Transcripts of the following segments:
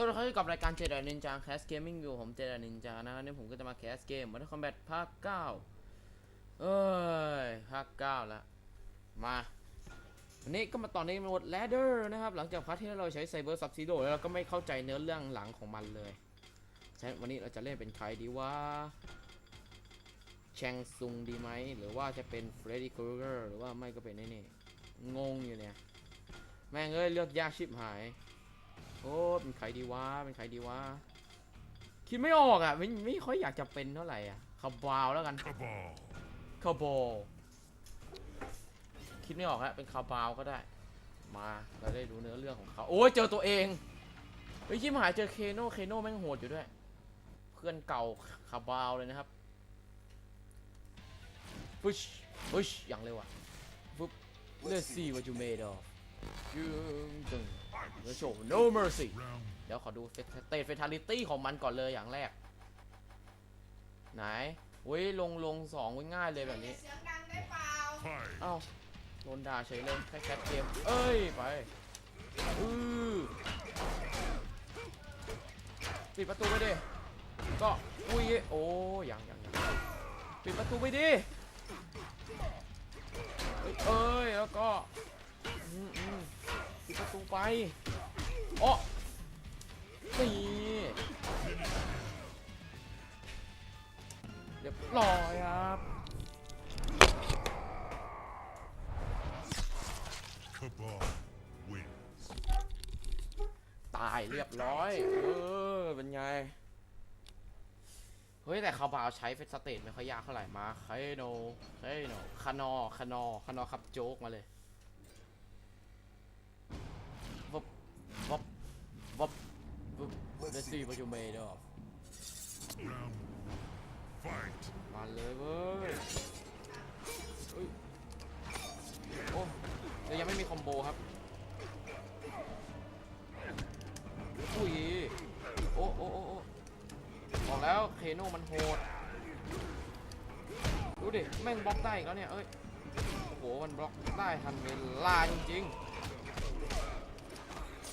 สวัสดีครับกับรายการเจดนินจาแคสเกมมิ่งอยู่ผมเจดนินจานะครับวันนี้ผมก็จะมาแคสเกมวันนี้คอมแบทภาคเก้าเอ้ยภาคเก้าแล้วมาวันนี้ก็มาตอนนี้มาหมดแลเดอร์นะครับ หลังจากพาร์ทที่เราใช้ไซเบอร์ซับซิโดแล้วเราก็ไม่เข้าใจเนื้อเรื่องหลังของมันเลยฉะนั้นวันนี้เราจะเล่นเป็นใครดีว่าแชงซุงดีไหมหรือว่าจะเป็นเฟรดดี้ครูเกอร์หรือว่าไม่ก็เป็นไอ้นี่งงอยู่เนี่ยแม่งเอ้ยเลือกยากชิบหาย โอ้เป็นใครดีวะเป็นใครดีวะคิดไม่ออกอะไม่ไม่ค่อยอยากจะเป็นเท่าไหร่อะคาบาวแล้วกัน Cabal. คาบอลคิดไม่ออกฮะเป็นคาบาวก็ได้ มาเราได้ดูเนื้อเรื่องของเขาโอ้ยเจอตัวเองเฮ้ยชิมหายเจอเคโนเคโนแม่งโหดอยู่ด้วย เพื่อนเก่าคาบาวเลยนะครับฟุชฟุชอย่างเร็วอะฟุบ let's see what you made of ยึงจึงแล้วโชว์ no mercy Round เดี๋ยวขอดูสเตทเฟทาลิตี้ของมันก่อนเลยอย่างแรก ไหนอุ้ยลงลงสองไว้ง่ายเลยแบบนี้ เสียงดังได้เปล่า five. เอ้าโดนด่าเฉยเลยแค่แคทเกม เอ้ย ไปอือปิดประตูไปดิ ก็อุ้ยโอ้ยังยังยังปิดประตูไปดิ เอ้ยเอ้ยแล้วก็อืมอืม ปิดประตูไปโอ้นี่เรียบร้อยครับ Cabal wins. ตายเรียบร้อย เออ เป็นไง เฮ้ย แต่คาบาวใช้เฟสสเตทไม่ค่อยยากเท่าไหร่มาไคโนไคโนคานอคานอคานอครับโจ๊กมาเลย วับวับ Let's see what you made of Round fight. มาเลยเว้ยเฮ้ยโอ้เดี๋ยวยังไม่มีคอมโบครับอุ้ยโอ้โอ้โอ้โอ้บอกแล้วเคโนมันโหด ดูดิ แม่งบล็อกได้อีกแล้วเนี่ย เอ้ย โอ้โห มันบล็อกได้ทันเวลาจริงๆ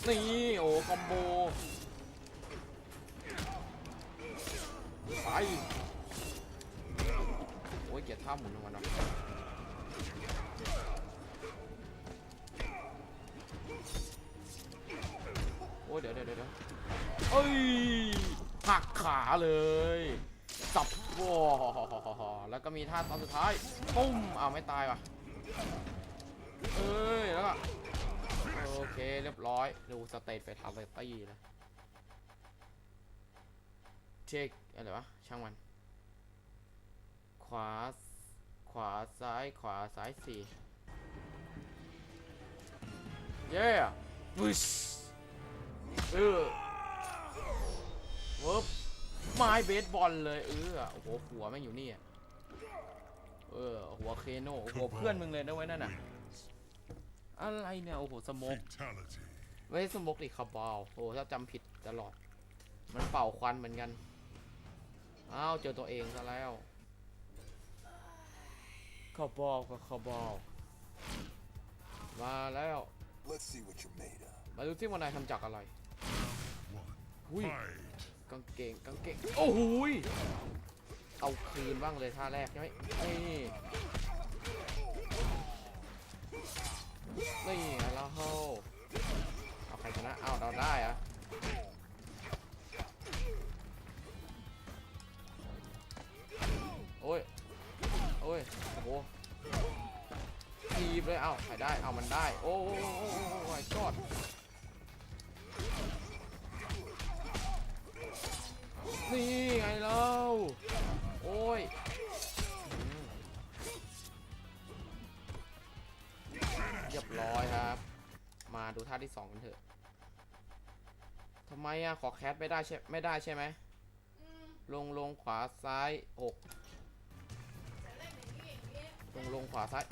นี่โอ้คอมโบไปโอ้ยเกียดท่าหมุนของมันเนาะโอ้ยเดี๋ยวเดี๋ยวเดี๋ยวเอ้ยหักขาเลยสับว้าแล้วก็มีท่าตอนสุดท้ายปุ้มอ้าวไม่ตายว่ะเอ้ยแล้วก็ โอเค เรียบร้อย ดูสเตตไปทำไปตี้เลยเช็คอะไรวะ ช่างมัน ขวา ขวาซ้าย ขวาซ้ายสี่เย้บุชเออเวึบไม้เบสบอลเลยเออโอ้โหหัวแม่งอยู่นี่อะเออหัวเคโนโอ้โหเพื่อนมึงเลยนะเว้นั่นน่ะ อะไรเนี่ยโอ้โหสโมก Fatality. เว้ยสโมกดิคาบอลโอ้โหถ้าจำผิดตลอด มันเป่าควันเหมือนกัน อ้าวเจอตัวเองซะแล้วคาบอลกับคาบอลมาแล้ว Let's see what you're made of. มาดูที่วันนายทำจากอะไร One. หุย Fight. กางเกงกางเกงโอ้โหยเอาคืนบ้างเลยท่าแรกใช่ไหมนี่ นี่ไงแล้วเฮ้าเอาใครชนะเอาเราได้อะโอ้ย โอ้ย โอ้โหทีบเลยเอาใครได้ เอามันได้ โอ้โหโอ้โหโอ้โหโอ้ยกอดนี่ไงเราโอ้ย รียบร้อยครับ มาดูท่าที่สองกันเถอะทำไมอะขอแคสไม่ได้ใช่ไม่ได้ใช่ไหมอืมลงลงขวาซ้ายหกจะเล่นอย่างนี้อย่างนี้ลงลงขวาซ้าย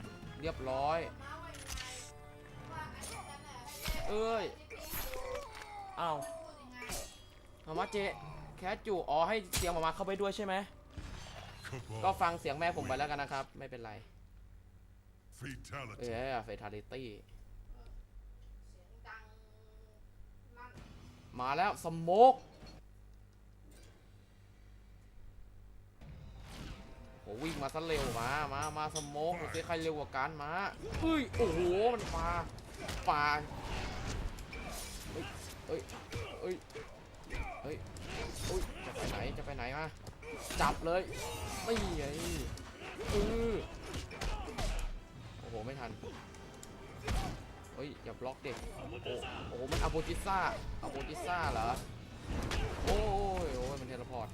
เรียบร้อยมาว่ายังไงว่าไอ้นั่นน่ะให้เอ้ยอ้าวพูดยังไงมามาเจ แคสจูอ๋อให้เสียงมามาเข้าไปด้วยใช่ไหม Cabal. ก็ฟังเสียงแม่ผมไปแล้วกันนะครับ ไม่เป็นไร เอ Fatality. อเฟทาลิตี้ เสียงดังนั่นมาแล้วสโมกโหวิ่งมาซะเร็วมา มา มาสโมกดูสิใครเร็วกว่ากันมาเฮ้ย โอ้โห มันปาปาเฮ้ยเฮ้ยเฮ้ยเฮ้ย จะไปไหน จะไปไหนมา จับเลย ไม่ไงอืออ ไม่ทันเฮ้ยอย่าบล็อกเด็กโอ้โหโอ้มันอาโบจิซ่าอาโบจิซ่าเหรอโอ้ยโอ้ยมันเทเลพอร์ต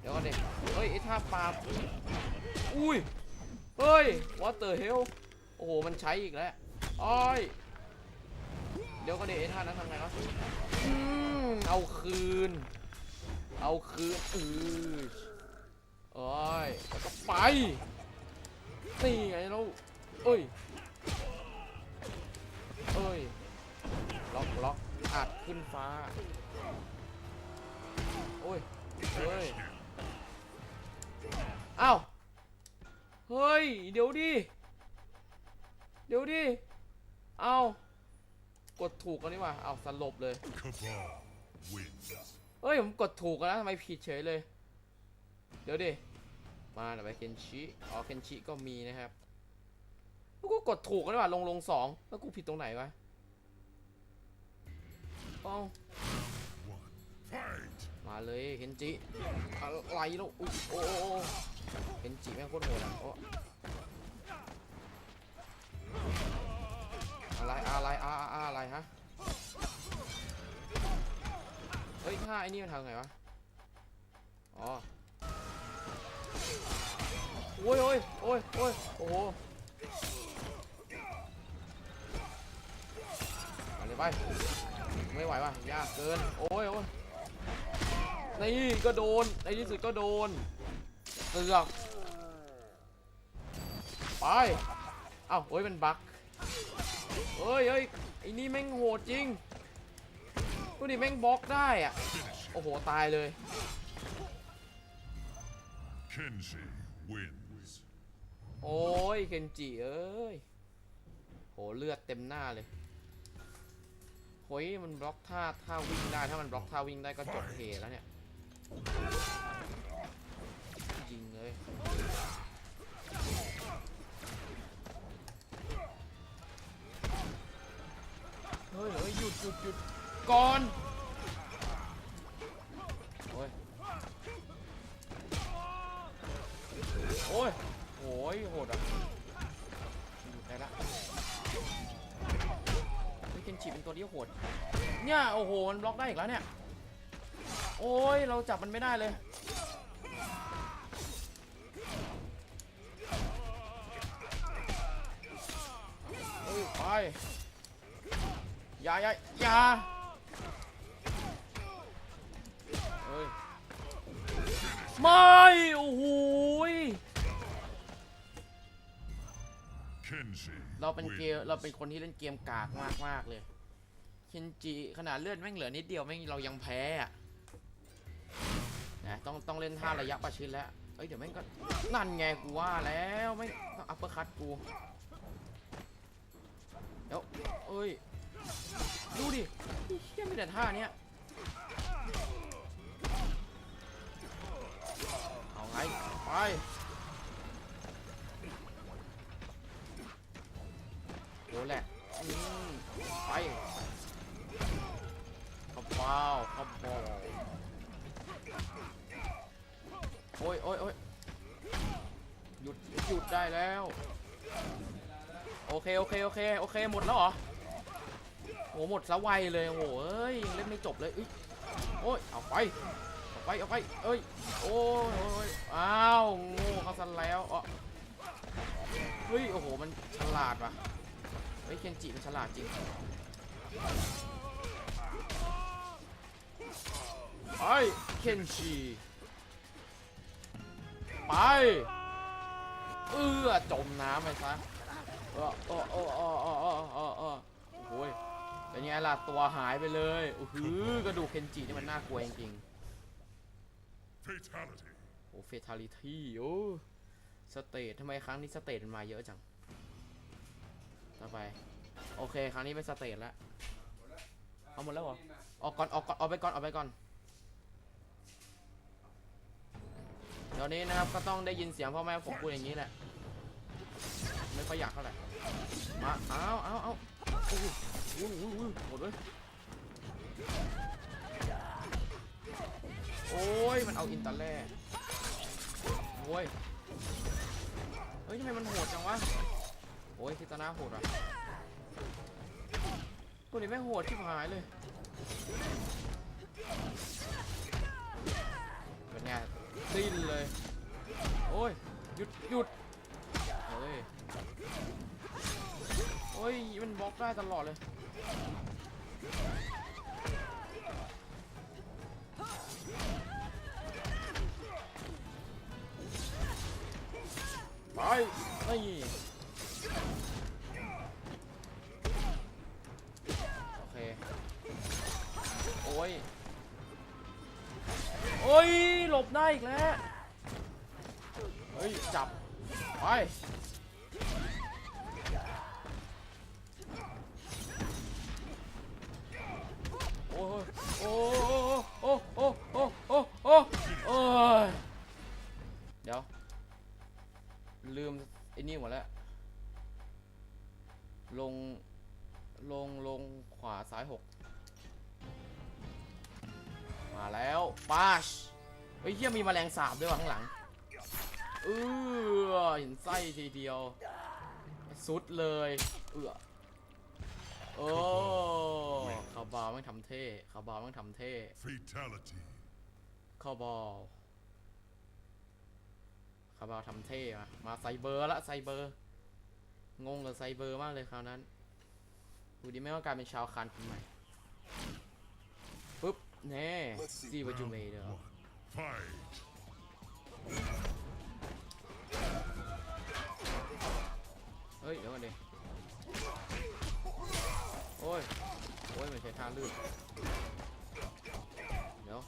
เดี๋ยวก่อนเด็กเฮ้ยไอ้ท่าปลาอุ้ยเฮ้ย what the hell โอ้โหมันใช้อีกแล้วอ้อยเดี๋ยวก็เด็กไอ้ท่านั้นทำไงวะเอาคืน เอาคืนอือ โอ้ยแล้วก็ไป นี่ไงเราเอ้ย เอ้ย ล็อกล็อกอัดขึ้นฟ้า โอ้ย เฮ้ย อ้าว เฮ้ย เดี๋ยวดิ เดี๋ยวดิ เอากดถูกกันนี่หว่าเอาสลบเลย Cabal wins. เฮ้ย ผมกดถูกแล้วนะทำไมผิดเฉยเลย เดี๋ยวดิ มาเดี๋ยวไปเคนชิอ๋อเคนชิก็มีนะครับแล้วกูกดถูกกันนี่หว่าลงลงสองแล้วกูผิดตรงไหนวะเอ้ามาเลยเคนจิอะไรล้วอุ๊ยโอ้โอ้โอ้เคนจิแม่งโคตรโหดอะโออะไรอะไรอะอะอะอะไรฮะเฮ้ยท่าไอ้นี่มันทำไงวะ อ๋อ โอ้ยโอ้ยโอ้ยโอ้ยโอ้โหมาเลยไป ไม่ไหวว่ะ ยากเกิน โอ้ยโอ้ยนี่ก็โดน ในที่สุดก็โดนเสือกไป เอ้าเฮ้ยมันบั๊กเฮ้ยเฮ้ยไอ้นี่แม่งโหดจริงดูดิแม่งบล็อกได้อะโอ้โห ตายเลย Kenji wins. โอ้ยเคนจิเอ้ยโหเลือดเต็มหน้าเลยโอ้ยมันบล็อกท่าท่าวิ่งได้ถ้ามันบล็อกท่าวิ่งได้ก็จบเหแล้วเนี่ยจริงเลยเฮ้ยเฮ้ยหยุดหยุดหยุดก่อนโอ้ยโอ้ย ยโหดอะหยุดได้ละเฮ้ยเคนจิเป็นตัวที่โหด เนี่ยโอ้โหมันบล็อกได้อีกแล้วเนี่ย โอ้ยเราจับมันไม่ได้เลยเฮ้ยไปอย่าอย่าอย่าเฮ้ยไม่ โอ้โห เราเป็นเกม wins. เราเป็นคนที่เล่นเกมกากมากมากๆเลย เคนจิขนาดเลือดแม่งเหลือนิดเดียวแม่งเรายังแพ้อะนะต้องต้องเล่นท่าระยะประชิดแล้ว เอ้ยเดี๋ยวแม่งก็นั่นไงกูว่าแล้วไม่งต้องอัปเปอร์คัตกู เดี๋ยวเอ้ยดูดิเฮียมีแต่ท่าเนี้ยเอาไงไป ดนแหละอืมไปขับเบ้าขับบอโอ้ยโอ้ยโอ้ยหยุดหยุดได้แล้ว โอเค โอเค โอเค โอเค หมดแล้วเหรอโหหมดซะไวเลยโอ้โหเอ้ยเล่นไม่จบเลยอุ๊ยโอ้ยเอาไปเอาไปเอาไปเอ้ยโอ้ยโอ้ยอ้าวโง่เขาซะแล้วอ๋อเฮ้ยโอ้โหมันฉลาดว่ะ เฮ้ยเคนจิมันฉลาดจริงไปเคนจิไปเอื้อจมน้ำไปซะเออเออเออเออเออเออเออเออโอ้ยเป็นไงล่ะตัวหายไปเลยโอ้โหกระดูกเคนจินี่มันน่ากลัวจริง Fatality. ๆโอ้เฟทาลิตี้โอ้สเตททำไมครั้งนี้สเตทมันมาเยอะจัง ต่อไป โอเค ครั้งนี้เป็นสเตจแล้วเอาหมดแล้วเหรอ ออกก่อน ออกก่อน ออกไปก่อน ออกไปก่อน เดี๋ยวนี้นะครับ ก็ต้องได้ยินเสียงพ่อแม่ผมพูดอย่างนี้แหละ ไม่ค่อยอยากเท่าไหร่ มา เอาเอาเอาโอ้โหโอ้โหหมดเลยโอ้ย มันเอาอินเตอร์แร่โอ้ย เฮ้ยทำไมมันโหดจังวะ อ้ยคิตาน่าโหดอะตัวนี้แม่งโหดชิบหายเลยเป็นไงดิ้นเลย โอ้ย หยุดหยุดเฮ้ยโอ้ย มันบล็อกได้ตลอดเลยไปนี่ โอ้ย หลบได้อีกแล้ว เฮ้ย จับ ไป โอ้ยโอ้โอ้โอ้โอ้โอ้โอ้โอ้ยเดี๋ยว ลืมไอ้นี่หมดแล้ว ลง ลง ลง ขวาซ้ายหก มาแล้วปาชเฮ้ยเฮียมีแมลงสาบด้วยว่ะข้างหลังเออเห็นไส้ทีเดียวสุดเลยเออโอ้คาบาวไม่งทำเท่คาบาวไม่งทำเท่ Fatality. คาบาวคาบาวทำเท่มามาไซเบอร์ละไซเบอร์ งงกับไซเบอร์มากเลยคราวนั้นดูดิไม่ว่ากลายเป็นชาวคานคนใหม่ปุ๊บ แน่ see what you made of One. Fight. เฮ้ย เดี๋ยวก่อนดิโอ้ย โอ้ย มันใช้ท่าลื่นเดี๋ยว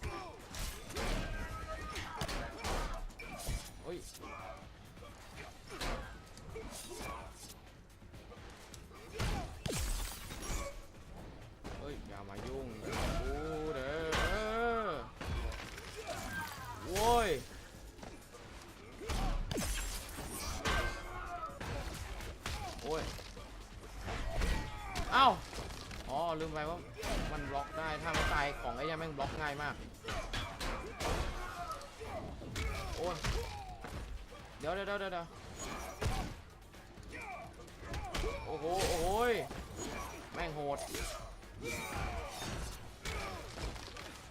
มาก โอ้ยเดี๋ยวเดี๋ยวเดี๋ยวเดี๋ยวโอ้โห โอ้โหยแม่งโหด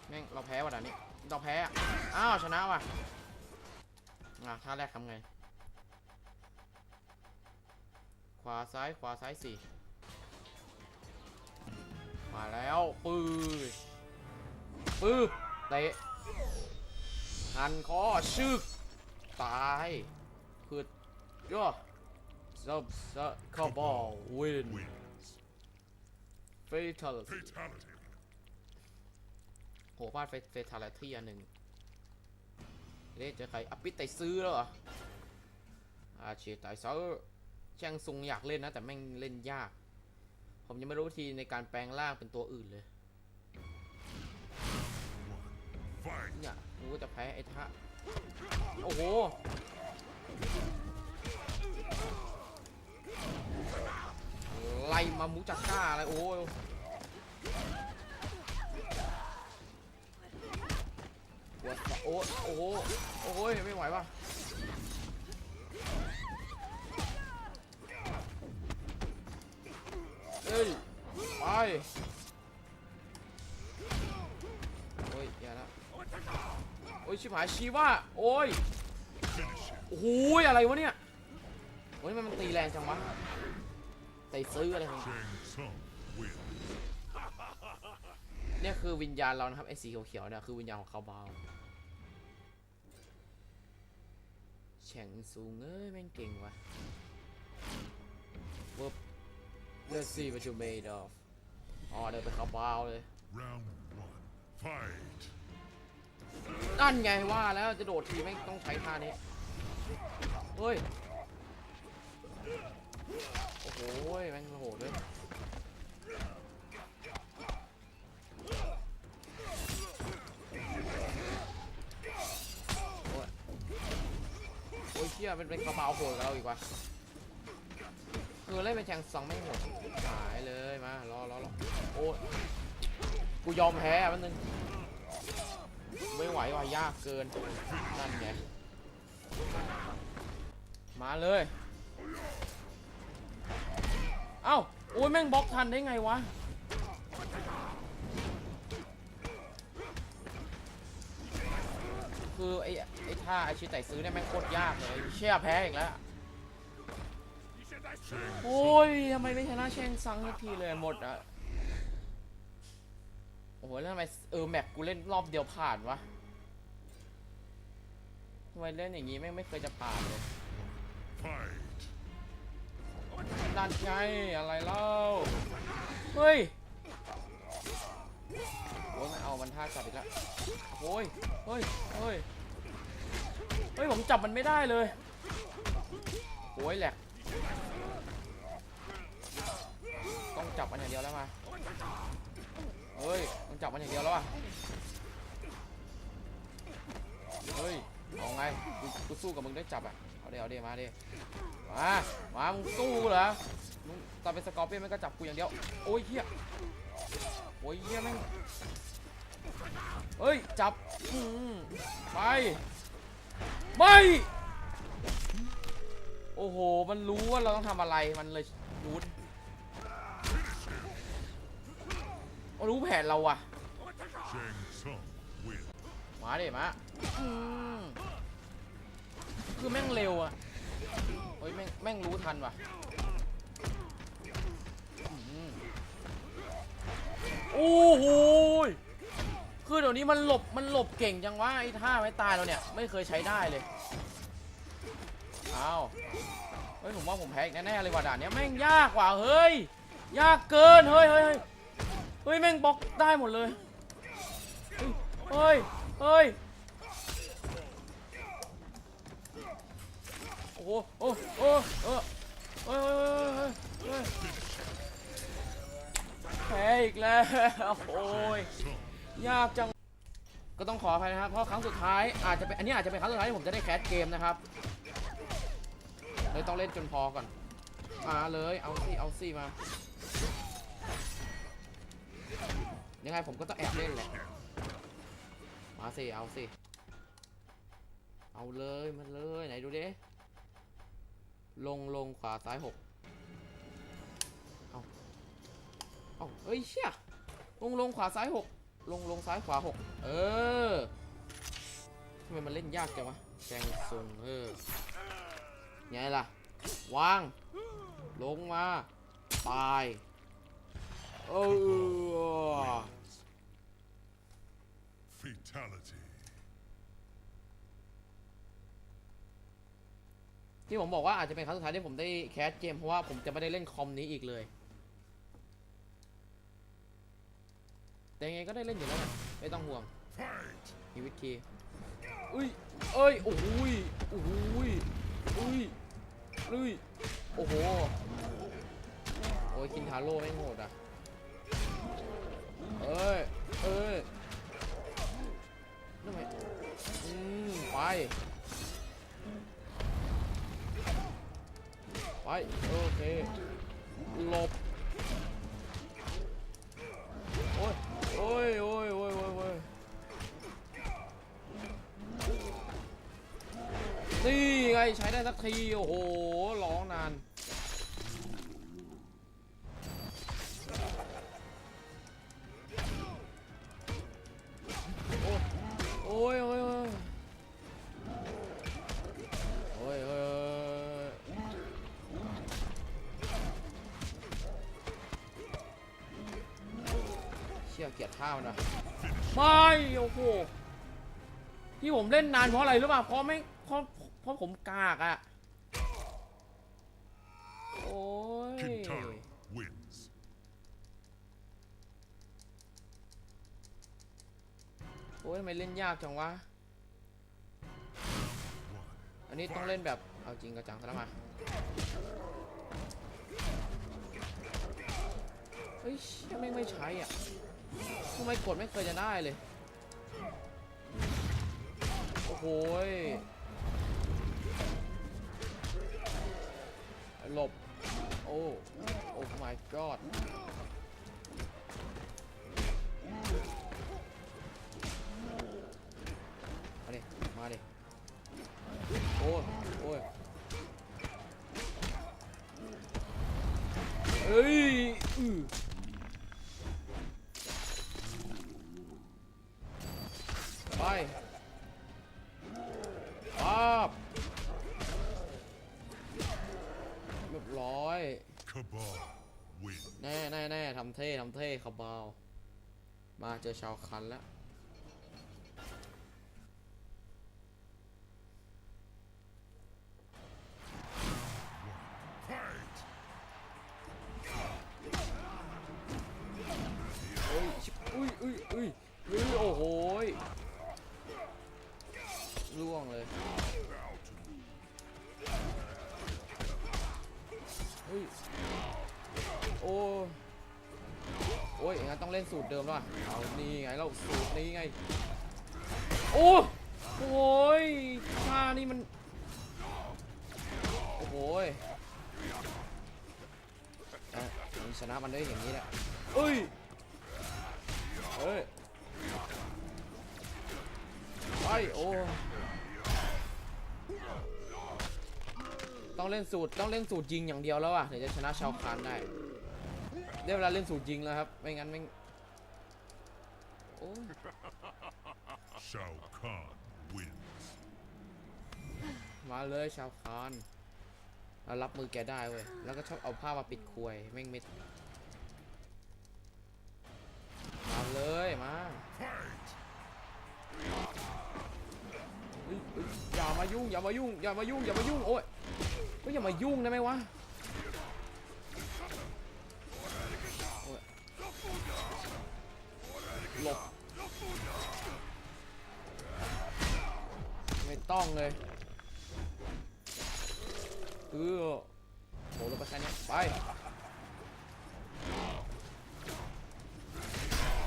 แม่งเราแพ้ว่ะด่านนี้เราแพ้ อ้าว ชนะว่ะ อะท่าแรกทำไง ขวาซ้าย ขวาซ้ายสี่ มาแล้วปืด ปื๊บเตะหันคอชึก ตายคือย่อซับซับเข้าบอลวิน Wins. เฟทัล Fatality. โหพลาดเฟทัลที่อันหนึ่งเล่นเจอใครอปิไตซื้อแล้วเหรออาเชียไตซื้อช่างซุงอยากเล่นนะ แต่แม่งเล่นยาก ผมยังไม่รู้วิธีในการแปลงร่างเป็นตัวอื่นเลย เนี่ยกูก็จะแพ้ไอ้ท่าโอ้โหไล่มามูจักก้าอะไรโอ้ยปวดโอ้โอ้โหโอ้โหไม่ไหวว่ะเอ้ยไป โอ้ยชิบหายชีว่าโอ้ยโอ้โหอะไรวะเนี่ยโอ้ยมันตีแรงจังวะใส่ซื้ออะไรของเนี่ยคือวิญญาณเรานะครับไอ้สีเขียวๆเนี่ยคือวิญญาณของเขาเบาแฉ่งสูงเอ้ยแม่งเก่งว่ะปุ๊บ let's see what you made of อ๋อเดินไปเขาเบาเลย Round one. Fight. นั่นไงว่าแล้วจะโดดทีไม่ต้องใช้ท่านี้ เฮ้ย โอ้โหแม่งโหดเลยโอ้ยเชี่ยมันเป็นกระเป๋าโหดกับเราอีกว่ะคือเล่นไปแข่งสองไม่หมดหายเลยมารอรอรอโอ้ยกูยอมแพ้มันนึง ไม่ไหวว่ะยากเกิน นั่นไง มาเลย เอ้าโอ้ยแม่งบล็อกทันได้ไงวะ คือไอ้ไอ้ท่าไอ้ชิไต่ซื้อเนี่ยแม่งโคตรยากเลย เชี่ยแพ้อีกแล้ว โอ้ยทำไมไม่ชนะเชงซังสักทีเลยหมดอะ อ้โหแล้วทำไมเออแมปกูเล่นรอบเดียวผ่านวะทำไมเล่นอย่างงี้แม่งไม่เคยจะผ่านเลย Fight. นั่นไงอะไรเล่า เฮ้ยโอ้ยไม่เอามันท่ากลับอีกแล้วโอ้ยเฮ้ยเฮ้ยเฮ้ยผมจับมันไม่ได้เลยโอ้ยแหลกต้องจับมันอย่างเดียวแล้วมา เฮ้ยต้องจับมันอย่างเดียวแล้วอะเฮ้ยเอาไงกูกูสู้กับมึงได้จับอะเอาเดี๋ยวเอาเดี๋ยวมาเดี๋ยวมามามึงสู้เหรอมึงตอนเป็นสกอร์เปียนมันก็จับกูอย่างเดียวโอ้ยเฮียโอ้ยเฮียแม่งเฮ้ยจับไปไม่โอ้โห มันรู้ว่าเราต้องทำอะไร มันเลยรู้ รู้แผนเราอะมาเดี๋มาคือแม่งเร็วอะเฮ้ยแม่งแม่งรู้ทันว่ะโอ้โหคือเดี๋ยวนี้มันหลบมันหลบเก่งจังวะไอ้ท่าไม้ตายเราเนี่ย ไม่เคยใช้ได้เลยเอาเฮ้ยผมว่าผมแพ้แน่ๆเลยว่ะด่านนี้แม่งยากกว่ะเฮ้ยยากเกินเฮ้ยเฮ้ย เฮ้ยแม่งบล็อกได้หมดเลย เฮ้ย เฮ้ย โอ้โหโอ้โอ้เออเฮ้ยเฮ้ยเฮ้ยแพ้อีกแล้ว โอ้ย ยากจัง ก็ต้องขออภัยนะครับ เพราะครั้งสุดท้ายอาจจะเป็นอันนี้อาจจะเป็นครั้งสุดท้ายที่ผมจะได้แคสเกมนะครับเลยต้องเล่นจนพอก่อน มาเลย เอาสิเอาสิมา ยังไงผมก็ต้องแอบเล่นแหละ มาสิ เอาสิ เอาเลยมาเลยไหนดูดิลงลงขวาซ้ายหกเอาเอาเฮ้ยเชี่ยลงลงขวาซ้ายหกลงลงซ้ายขวาหกเออทำไมมันเล่นยากจังวะแจงทรงเออไงล่ะ วาง ลงมา ตาย เออ fatality. ที่ผมบอกว่าอาจจะเป็นครั้งสุดท้ายที่ผมได้แคสเกมเพราะว่าผมจะไม่ได้เล่นคอมนี้อีกเลย แต่ยังไงก็ได้เล่นอยู่แล้วนะไม่ต้องห่วง Fight. มีวิธีอุ้ยเอ้ยโอ้ยโอ้ยอุ้ยอุ้ยโอ้โหโอ้ยคินทาโร่แม่งโหดอะ เอ้ย เอ้ยทำไมอืมไป ไป โอเค หลบ โอ้ย โอ้ย โอ้ย โอ้ย โอ้ยโอ้ยนี่ไง ใช้ได้สักที โอ้โห ร้องนานามันว่ะไม่โอ้โหที่ผมเล่นนานเพราะอะไรรู้ป่ะเพราะไม่เพราะเพราะผมกากอะโอ้ย Kintaro wins. โอ้ยทำไมเล่นยากจังวะ One. อันนี้ต้องเล่นแบบเอาจริงกระจังซะแล้วมาเฮ้ยเชี่ยไม่งไม่ใช้อะ ทำไมกดไม่เคยจะได้เลย โอ้โหหลบ โอ้ โอ้ my god มาดิ มาดิ โอ้ยโอ้ยเอ้ยอือ ปั๊บเรียบร้อย Cabal win. แน่แน่แน่ทำเท่ทำเท่คาบาวมาเจอชาวคันแล้ว นวอะเอานี่ไงเราสูตรนี้ไง โอ้โอ้ยท่านี่มัน โอ้โหชนะมันได้อย่างนี้แหละเอ้ยเอ้ยไปโอ้ต้องเล่นสูตรต้องเล่นสูตรยิงอย่างเดียวแล้วอะถึงจะชนะชาวคานได้ได้เวลาเล่นสูตรยิงแล้วครับ ไม่งั้นไม่ โอ้ย Shao Kahn wins. มาเลยชาวคานเรารับมือแกได้เว้ย แล้วก็ชอบเอาผ้ามาปิดควยแม่งเม็ดมาเลยมา Fight! เฮ้ยเฮ้ยอย่ามายุ่งอย่ามายุ่งอย่ามายุ่งอย่ามายุ่งโอ้ยเฮ้ยอย่ามายุ่งได้ไหมวะ หลบไม่ต้องเลยเออโหลงไปแค่นี้ไป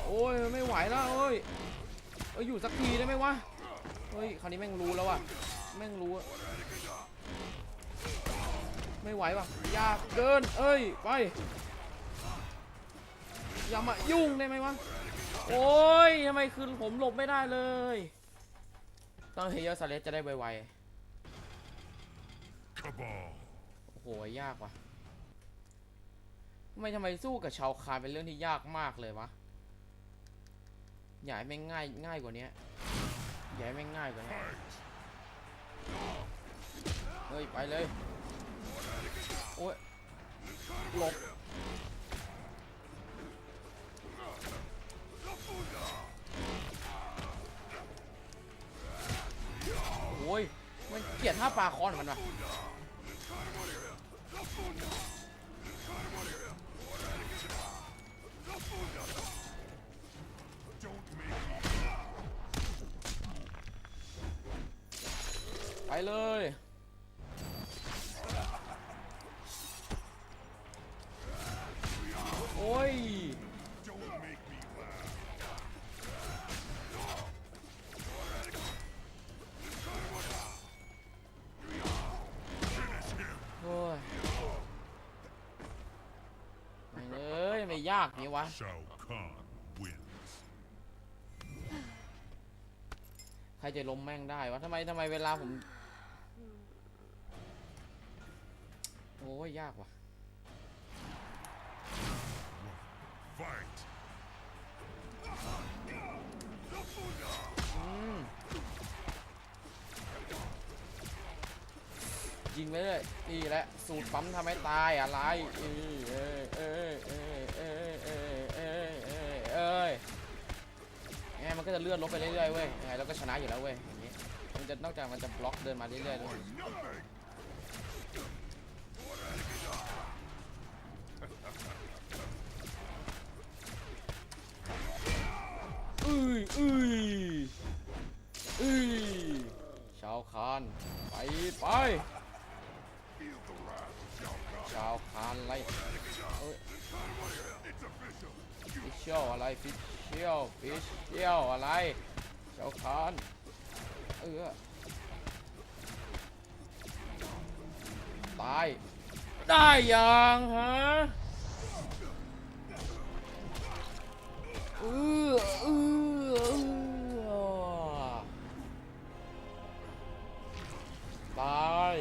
โอ้ย ไม่ไหวแล้วเอ้ยเอ้ย อยู่สักทีได้ไหมวะ เฮ้ย คราวนี้แม่งรู้แล้วว่ะแม่งรู้อะไม่ไหวว่ะอยากเดิน เอ้ย ไป อย่ามายุ่งได้ไหมวะ โอ้ยทำไมคือผมหลบไม่ได้เลย ต้องเฮเยอร์ซาเลสจะได้ไว Cabal. ๆโอ้โห ยากว่ะทำไมทำไมสู้กับชาวคานเป็นเรื่องที่ยากมากเลยวะ อยากให้แม่งง่ายง่ายกว่านี้อยากให้แม่งง่ายกว่านี้ Fight! เฮ้ย ไปเลย โอ้ยหลบ โอ้ยมันเกลียดท่าปลาคอนมันว่ะไปเลย ยไม่ยากนี่วะ Shao Kahn wins. ใครจะล้มแม่งได้วะทำไมทำไมเวลาผม โอ้ยยากว่ะ Fight! อืมยิงไปเลยนี่แหละ สูตรปั๊มทำให้ตายอะไรเอ้ยเอ้ยเอ้ยเอ้ เอ้ยเอ้ยไงมันก็จะเลื่อนลบไปเรื่อยๆเว้ยยังไงเราก็ชนะอยู่แล้วเว้ยอย่างงี้มันจะนอกจากมันจะบล็อกเดินมาเรื่อยๆด้วยอุ้ยอุ้ยอุ้ยชาวคานไปไป ชเชียลอะไรฟิชเชียลฟิชเชียลอะไรชาคานเออตาย ได้ยังฮะเออเออเออตาย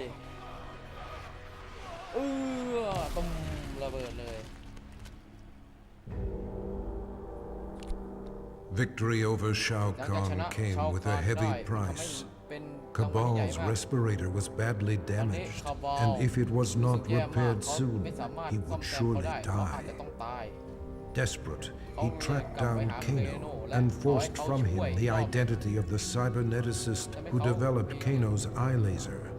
Victory over Shao Kahn came with a heavy price. Cabal's respirator was badly damaged, and if it was not repaired soon, he would surely die. Desperate, he tracked down Kano and forced from him the identity of the cyberneticist who developed Kano's eye laser.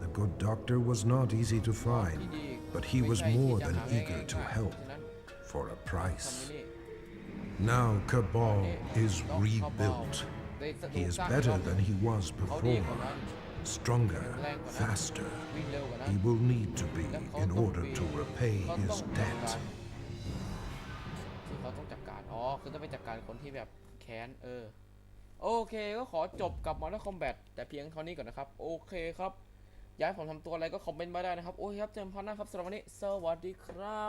The good doctor was not easy to find, but he was more than eager to help, for a price. นี่ Now Cabal is ต้อง rebuilt. ได้ส He ถูก is สร้าง better รอบ than he was เขาดีกว่า before, นั้น stronger, faster. วิ่งเร็วกว่านั้น He will need to be และเขา in ต้อง order มี to repay เขา his ต้องจัดการ debt. ที่เขาต้องจัดการ อ๋อ คือต้องไปจัดการคนที่แบบแค้น เออ โอเค ก็ขอจบกับ Mortal Kombat แต่เพียงเท่านี้ก่อนนะครับ โอเคครับอยากให้ผมทำตัวอะไรก็คอมเมนต์มาได้นะครับ โอเคครับ เจอกันพาร์ทหน้าครับสำหรับวันนี้ สวัสดีครับ